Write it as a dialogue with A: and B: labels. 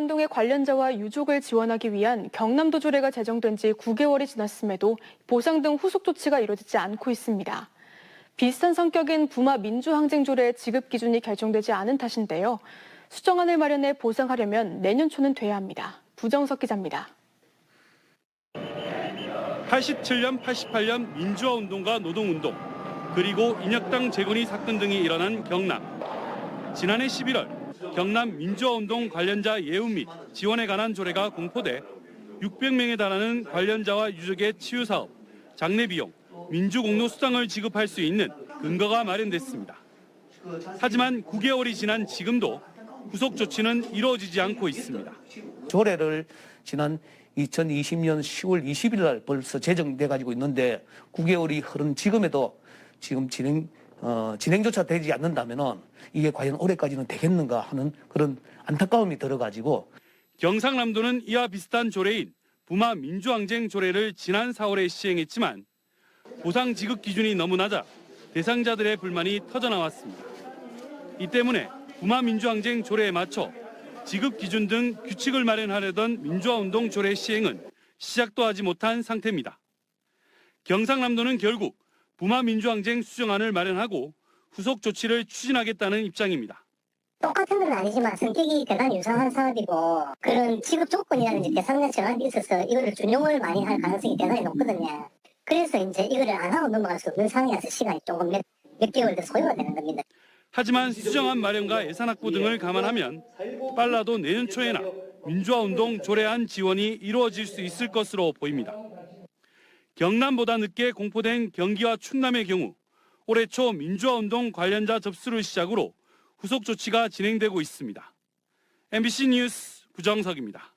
A: 운동의 관련자와 유족을 지원하기 위한 경남도 조례가 제정된 지 9개월이 지났음에도 보상 등 후속 조치가 이루어지지 않고 있습니다. 비슷한 성격인 부마 민주항쟁 조례의 지급 기준이 결정되지 않은 탓인데요. 수정안을 마련해 보상하려면 내년 초는 돼야 합니다. 부정석 기자입니다.
B: 87년, 88년 민주화 운동과 노동 운동, 그리고 인혁당 재건이 사건 등이 일어난 경남. 지난해 11월 경남 민주화 운동 관련자 예우 및 지원에 관한 조례가 공포돼 600명에 달하는 관련자와 유족의 치유 사업, 장례 비용, 민주공로 수당을 지급할 수 있는 근거가 마련됐습니다. 하지만 9개월이 지난 지금도 후속 조치는 이루어지지 않고 있습니다.
C: 조례를 지난 2020년 10월 20일 날 벌써 제정돼 가지고 있는데 9개월이 흐른 지금에도 지금 진행 어, 진행조차 되지 않는다면은 이게 과연 올해까지는 되겠는가 하는 그런 안타까움이 들어가지고
B: 경상남도는 이와 비슷한 조례인 부마 민주항쟁 조례를 지난 4월에 시행했지만 보상 지급 기준이 너무 낮아 대상자들의 불만이 터져나왔습니다. 이 때문에 부마 민주항쟁 조례에 맞춰 지급 기준 등 규칙을 마련하려던 민주화운동 조례 시행은 시작도 하지 못한 상태입니다. 경상남도는 결국 부마 민주항쟁 수정안을 마련하고 후속 조치를 추진하겠다는 입장입니다.
D: 똑같은 건 아니지만 성격이 대단히 유사한 사업이고 그런 지급 조건이라든지 대상자 제한이 있어서 이거를 준용을 많이 할 가능성이 대단히 높거든요. 그래서 이제 이거를 안 하고 넘어갈 수 없는 상황이라서 시간이 조금 몇, 몇 개월 더 소요가 되는 겁니다.
B: 하지만 수정안 마련과 예산 확보 등을 감안하면 빨라도 내년 초에나 민주화운동 조례안 지원이 이루어질 수 있을 것으로 보입니다. 경남보다 늦게 공포된 경기와 충남의 경우 올해 초 민주화운동 관련자 접수를 시작으로 후속 조치가 진행되고 있습니다. MBC 뉴스 부정석입니다.